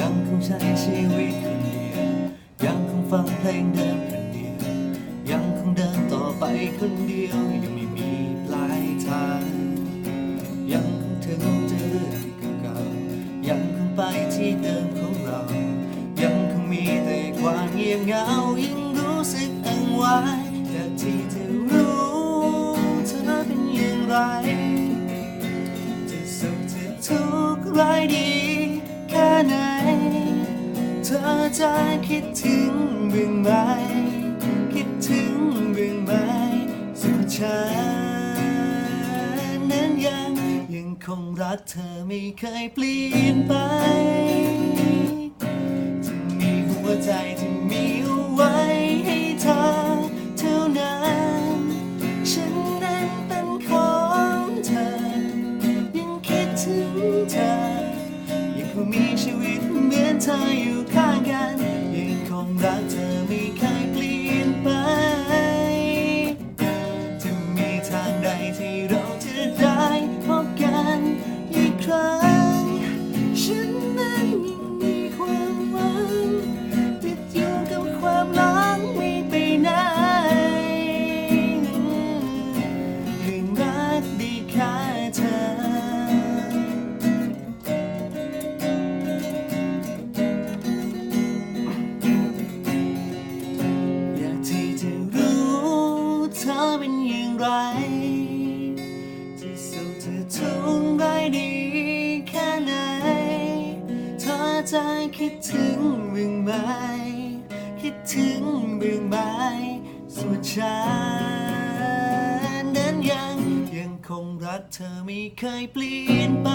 ยังคงใช้ชีวิตคนเดียว ยังคงฟังเพลงเดิมคนเดียว ยังคงเดินต่อไปคนเดียว ยังไม่มีปลายทาง ยังคงถึงเจอเรื่องเก่าๆยังคงไปที่เดิมของเรา ยังคงมีแต่ความเงียบเหงายิ่งรู้สึกอังวายแต่ที่จะรู้เธอเป็นอย่างไร จะสุขจะทุกข์ร้ดี อจะคิดถึงเรื่องไหมคิดถึงเรื่องไหมส่วนฉันนั้นยังยังคงรักเธอไม่เคยเปลี่ยนไปจะมีหัวใจที่มีเอาไว้ให้เธอเท่านั้นฉันนั้นเป็นของเธอ ยังคิดถึงเธอ ยังคงมีชีวิตเหมือนเธออยู่ จคิดถึงเมืองไหมคิดถึงเมืองไหมส่วนฉันนั้นยังยังคงรักเธอไม่เคยเปลี่ยนไป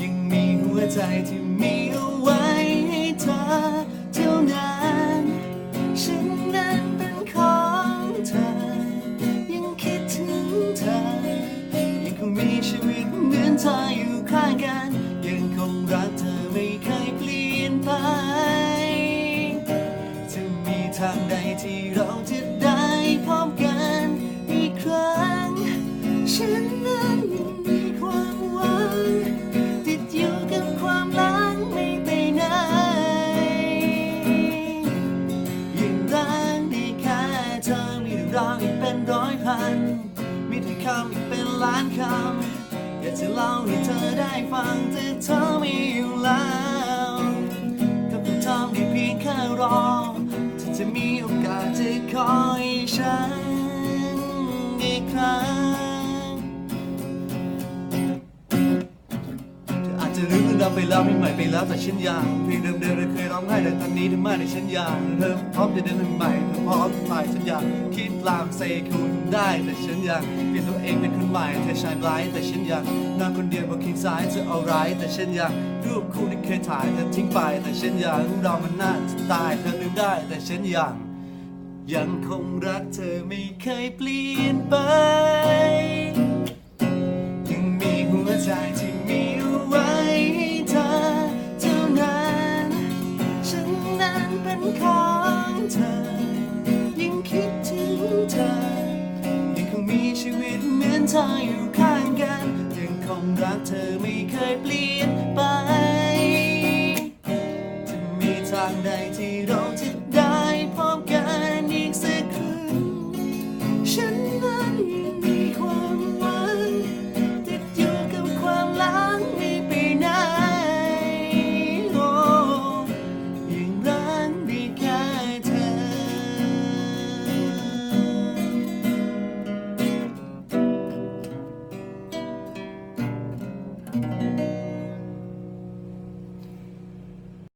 ยังมีหัวใจที่มีเอาไว้ให้เธอเท่านั้น ทางใดที่เราจะได้พบกันอีกครั้ง ฉันนั้นมีความหวัง ติดอยู่กับความหลังไม่ไปไหนยิ่งรักได้แค่เธอมีเรื่องอีกเป็นร้อยพัน มีถ้อยคำอีกเป็นล้านคำ อยากจะเล่าให้เธอได้ฟังแต่เธอไม่อยู่แล้วก็คงทำได้เพียงแค่รอ คอยฉันอีกครั้งเธออาจจะลืมเรื่องราวไปแล้วไม่ใหม่ไปแล้วแต่ฉันยังเพลงเดิมๆเราเคยร้องไห้แต่ตอนนี้เธอมาในฉันยังเธอพร้อมจะเดินใหม่เธอพร้อมไปฉันยังคิดลามเซคุณได้แต่ฉันยังเปลี่ยนตัวเองเป็นคนใหม่เธอชายไลท์แต่ฉันยังนอนคนเดียวบนคิงซ้ายเธอเอาไรแต่ฉันยังรูปคู่ที่เคยถ่ายเธอทิ้งไปแต่ฉันยังเรามันน่าจะตายเธอลืมได้แต่ฉันยัง ยังคงรักเธอไม่เคยเปลี่ยนไป ยังมีหัวใจที่มีเอาไว้ให้เธอเท่านั้น ฉันนั้นเป็นของเธอ ยังคิดถึงเธอ ยังคงมีชีวิตเหมือนเธออยู่ข้างกัน ยังคงรักเธอไม่เคยเปลี่ยนไป